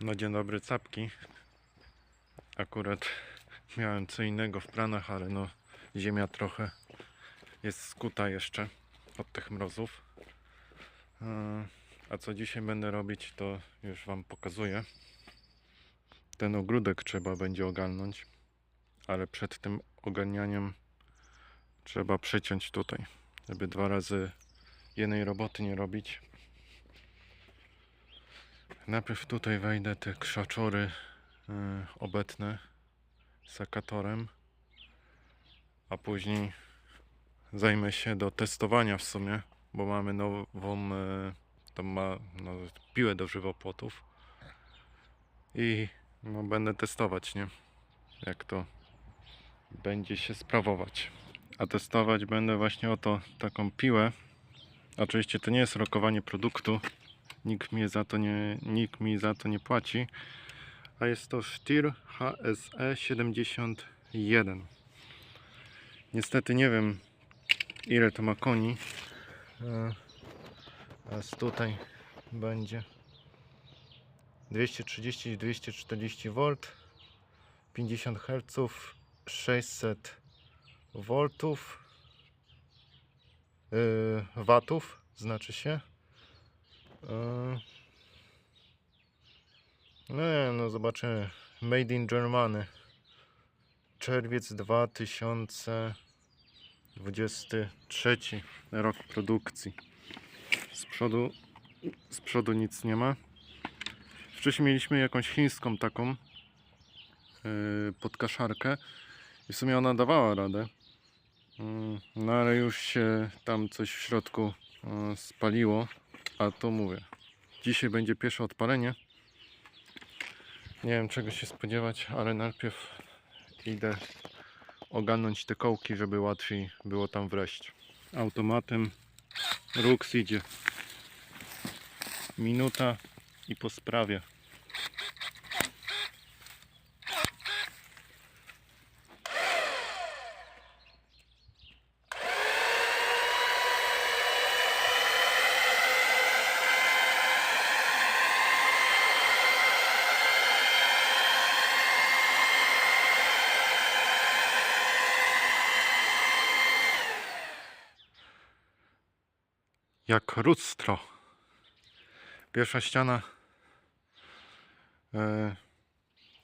No dzień dobry capki. Akurat miałem co innego w planach, ale no ziemia trochę jest skuta jeszcze od tych mrozów. A co dzisiaj będę robić, to już Wam pokazuję. Ten ogródek trzeba będzie ogarnąć, ale przed tym ogarnianiem trzeba przeciąć tutaj, żeby dwa razy jednej roboty nie robić. Najpierw tutaj wejdę te krzaczory y, obetnę sakatorem, a później zajmę się do testowania w sumie, bo mamy nową y, tą ma, no, piłę do żywopłotów i no, będę testować, nie? Jak to będzie się sprawować. A testować będę właśnie oto taką piłę. Oczywiście to nie jest rokowanie produktu, nikt mi za to nie, nikt mi za to nie płaci. A jest to Stier HSE 71. Niestety nie wiem ile to ma koni. E, Teraz tutaj będzie 230 i 240 V 50 Hz 600 V yy, watów znaczy się. No nie, no zobaczymy. Made in Germany. Czerwiec 2023 rok produkcji. Z przodu, z przodu nic nie ma. Wcześniej mieliśmy jakąś chińską taką yy, podkaszarkę i w sumie ona dawała radę. Yy, no ale już się tam coś w środku yy, spaliło. A to mówię. Dzisiaj będzie pierwsze odpalenie. Nie wiem czego się spodziewać, ale najpierw idę ogarnąć te kołki, żeby łatwiej było tam wleść. Automatem Rux idzie. Minuta i po sprawie. Jak lustro. Pierwsza ściana, e,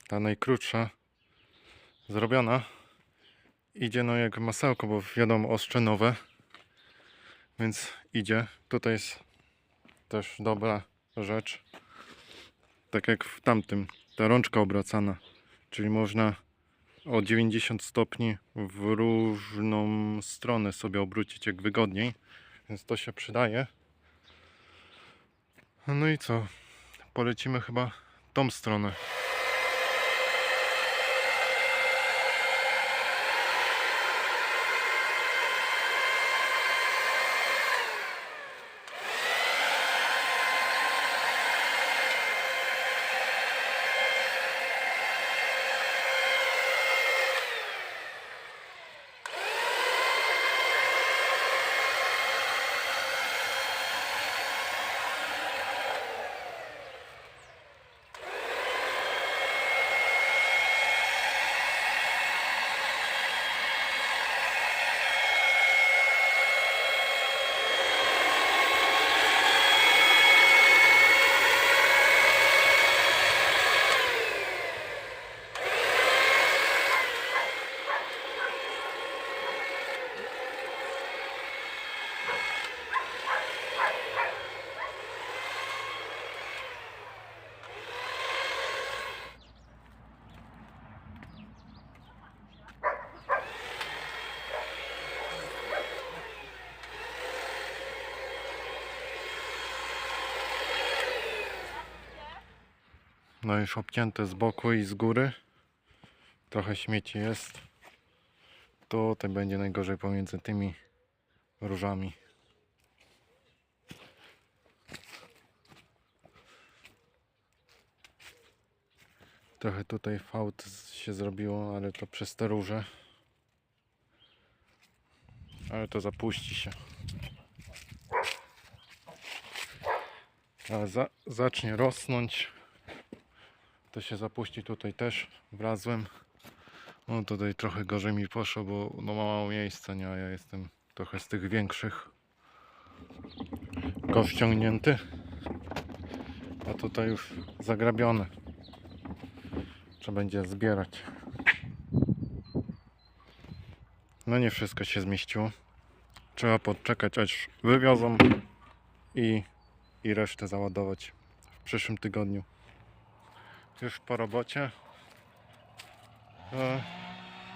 ta najkrótsza, zrobiona. Idzie no jak masełko, bo wiadomo ostrze nowe, więc idzie. Tutaj jest też dobra rzecz. Tak jak w tamtym, ta rączka obracana, czyli można o 90 stopni w różną stronę sobie obrócić jak wygodniej więc to się przydaje. No i co? Polecimy chyba tą stronę. No już obcięte z boku i z góry. Trochę śmieci jest. Tutaj będzie najgorzej pomiędzy tymi różami. Trochę tutaj fałd się zrobiło, ale to przez te róże. Ale to zapuści się. A za, zacznie rosnąć To się zapuści tutaj też. Wlazłem. No tutaj trochę gorzej mi poszło, bo no mało miejsca, nie? A ja jestem trochę z tych większych. Go wciągnięty. A tutaj już zagrabione. Trzeba będzie zbierać. No nie wszystko się zmieściło. Trzeba podczekać aż wywiozą i, i resztę załadować w przyszłym tygodniu. Już po robocie. E,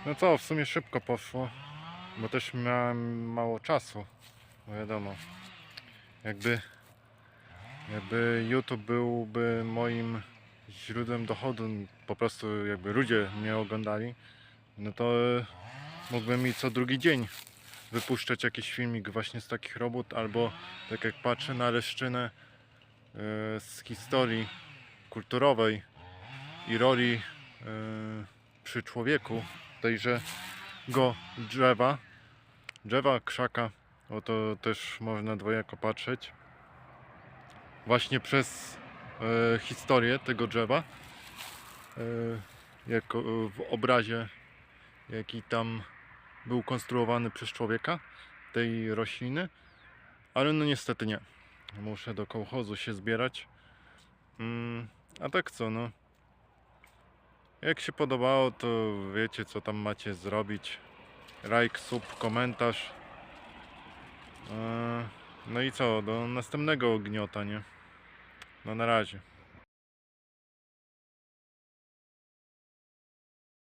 No co, w sumie szybko poszło, bo też miałem mało czasu. Bo wiadomo, jakby, jakby YouTube byłby moim źródłem dochodu, po prostu jakby ludzie mnie oglądali, no to mógłbym mi co drugi dzień wypuszczać jakiś filmik właśnie z takich robót, albo tak jak patrzę na leszczynę e, z historii kulturowej i roli e, przy człowieku tejże go drzewa, drzewa, krzaka, bo to też można dwojako patrzeć. Właśnie przez e, historię tego drzewa, e, w obrazie, jaki tam był konstruowany przez człowieka, tej rośliny, ale no niestety nie. Muszę do kołchozu się zbierać. Mm, a tak co, no. Jak się podobało, to wiecie co tam macie zrobić. Like, sub, komentarz. Eee, No i co, do następnego gniota, nie? No na razie.